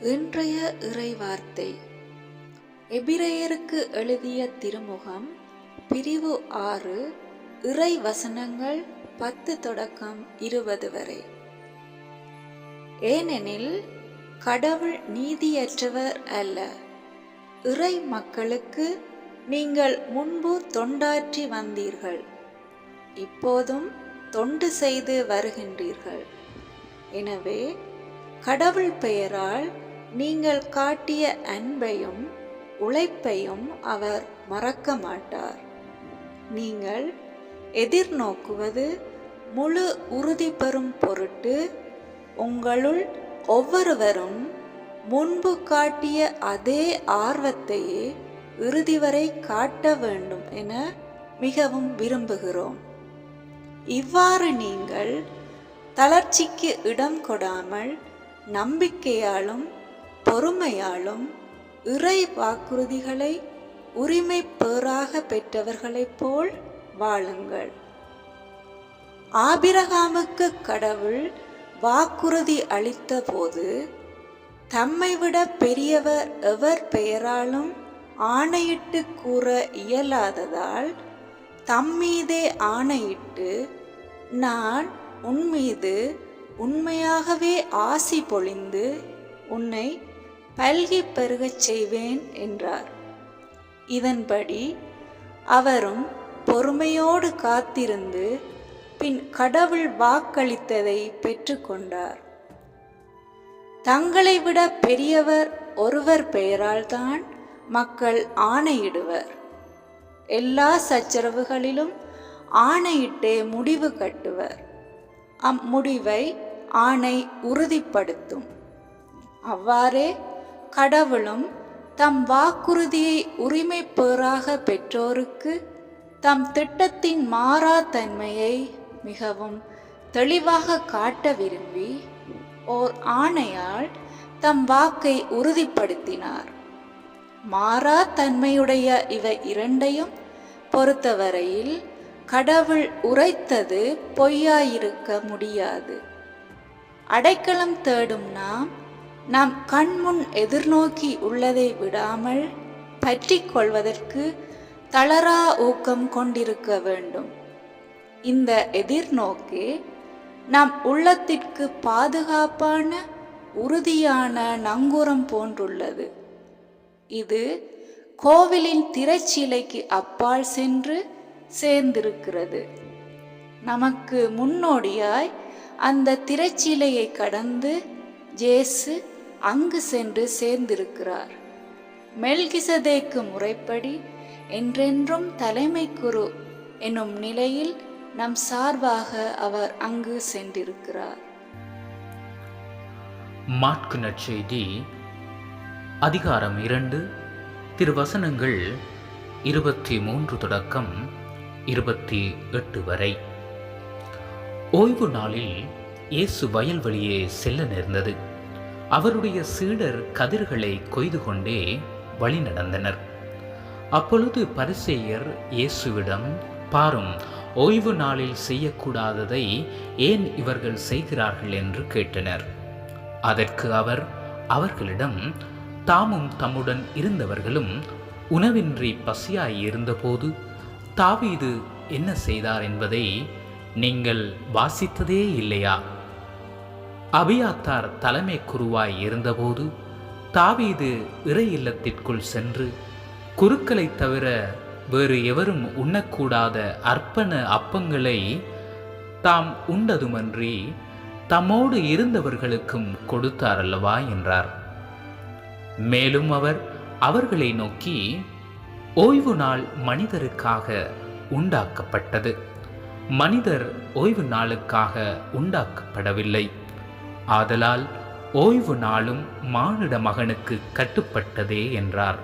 இன்றைய இறைவார்த்தை. எபிரேயருக்கு எழுதிய திருமுகம் பிரிவு ஆறு இறை வசனங்கள் பத்து தொடக்கம் இருபது வரை. ஏனெனில் கடவுள் நீதியற்றவர் அல்ல. இறை மக்களுக்கு நீங்கள் முன்பு தொண்டாற்றி வந்தீர்கள். இப்போதும் தொண்டு செய்து வருகின்றீர்கள். எனவே கடவுள் பெயரால் நீங்கள் காட்டிய அன்பையும் உழைப்பையும் அவர் மறக்க மாட்டார். நீங்கள் எதிர்நோக்குவது முழு உறுதி பெறும் பொருட்டு உங்களுள் ஒவ்வொருவரும் முன்பு காட்டிய அதே ஆர்வத்தையே இறுதி வரை காட்ட வேண்டும் என மிகவும் விரும்புகிறோம். இவ்வாறு நீங்கள் தளர்ச்சிக்கு இடம் கொடாமல் நம்பிக்கையாலும் பொறுமையாலும் இறை வாக்குறுதிகளை உரிமை பேராக பெற்றவர்களைப் போல் வாழுங்கள். ஆபிரகாமுக்கு கடவுள் வாக்குறுதி அளித்த போது தம்மை விட பெரியவர் எவர் பெயராலும் ஆணையிட்டு கூற இயலாததால் தம்மீதே ஆணையிட்டு நான் உன்மீது உண்மையாகவே ஆசி பொழிந்து உன்னை பல்கி பெருகச் செய்வேன் என்றார். இதன்படி அவரும் பொறுமையோடு காத்திருந்து பின் கடவுள் வாக்களித்ததை பெற்றுக்கொண்டார் தங்களை விட பெரியவர் ஒருவர் பெயரால்தான் மக்கள் ஆணையிடுவர். எல்லா சச்சரவுகளிலும் ஆணையிட்டே முடிவு கட்டுவர். அம்முடிவை ஆணை உறுதிப்படுத்தும். அவ்வாறே கடவுளும் தம் வாக்குறுதியை உரிமை பேறாக பெற்றோருக்கு தம் திட்டத்தின் மாறா தன்மையை மிகவும் தெளிவாக காட்ட விரும்பி ஓர் ஆணையால் தம் வாக்கை உறுதிப்படுத்தினார். மாறா தன்மையுடைய இவை இரண்டையும் பொறுத்தவரையில் கடவுள் உரைத்தது பொய்யாயிருக்க முடியாது. அடைக்கலம் தேடும் நாம் நம் கண்முன் எதிர்நோக்கி உள்ளதை விடாமல் பற்றி கொள்வதற்கு தளரா ஊக்கம் கொண்டிருக்க வேண்டும். இந்த எதிர்நோக்கே நம் உள்ளத்திற்கு பாதுகாப்பான உறுதியான நங்கூரம் போன்றுள்ளது. இது கோவிலின் திரைச்சீலைக்கு அப்பால் சென்று சேர்ந்திருக்கிறது. நமக்கு முன்னோடியாய் அந்த திரைச்சீலையை கடந்து ஜேசு அங்கு சென்று சேர்ந்திருக்கிறார். மெல்கிசதேக்கு முறைப்படி என்றென்றும் தலைமை குரு என்னும் நிலையில் நம் சார்பாக அவர் அங்கு சென்றிருக்கிறார். மாட்கு நற்செய்தி அதிகாரம் இரண்டு திருவசனங்கள் இருபத்தி மூன்று தொடக்கம் இருபத்தி எட்டு வரை. ஓய்வு நாளில் இயேசு வயல்வெளியே செல்ல நேர்ந்தது. அவருடைய சீடர் கதிர்களை கொய்து கொண்டே வழி நடந்தனர். அப்பொழுது பரிசேயர் இயேசுவிடம் பாரும் ஓய்வு நாளில் செய்யக்கூடாததை ஏன் இவர்கள் செய்கிறார்கள்? என்று கேட்டனர். அதற்கு அவர் அவர்களிடம் தாமும் தம்முடன் இருந்தவர்களும் உணவின்றி பசியாய் இருந்தபோது தாவீது என்ன செய்தார் என்பதை நீங்கள் வாசித்ததே இல்லையா? அபியாத்தார் தலைமை குருவாய் இருந்தபோது தாவீது இறை இல்லத்திற்குள் சென்று குருக்களை தவிர வேறு எவரும் உண்ணக்கூடாத அர்ப்பண அப்பங்களை தாம் உண்டதுமன்றி தம்மோடு இருந்தவர்களுக்கும் கொடுத்தார் அல்லவா என்றார். மேலும் அவர் அவர்களை நோக்கி ஓய்வு நாள் மனிதருக்காக உண்டாக்கப்பட்டது. மனிதர் ஓய்வு நாளுக்காக உண்டாக்கப்படவில்லை. ஆதலால் ஓய்வு நாளும் மானிட மகனுக்கு கட்டுப்பட்டதே என்றார்.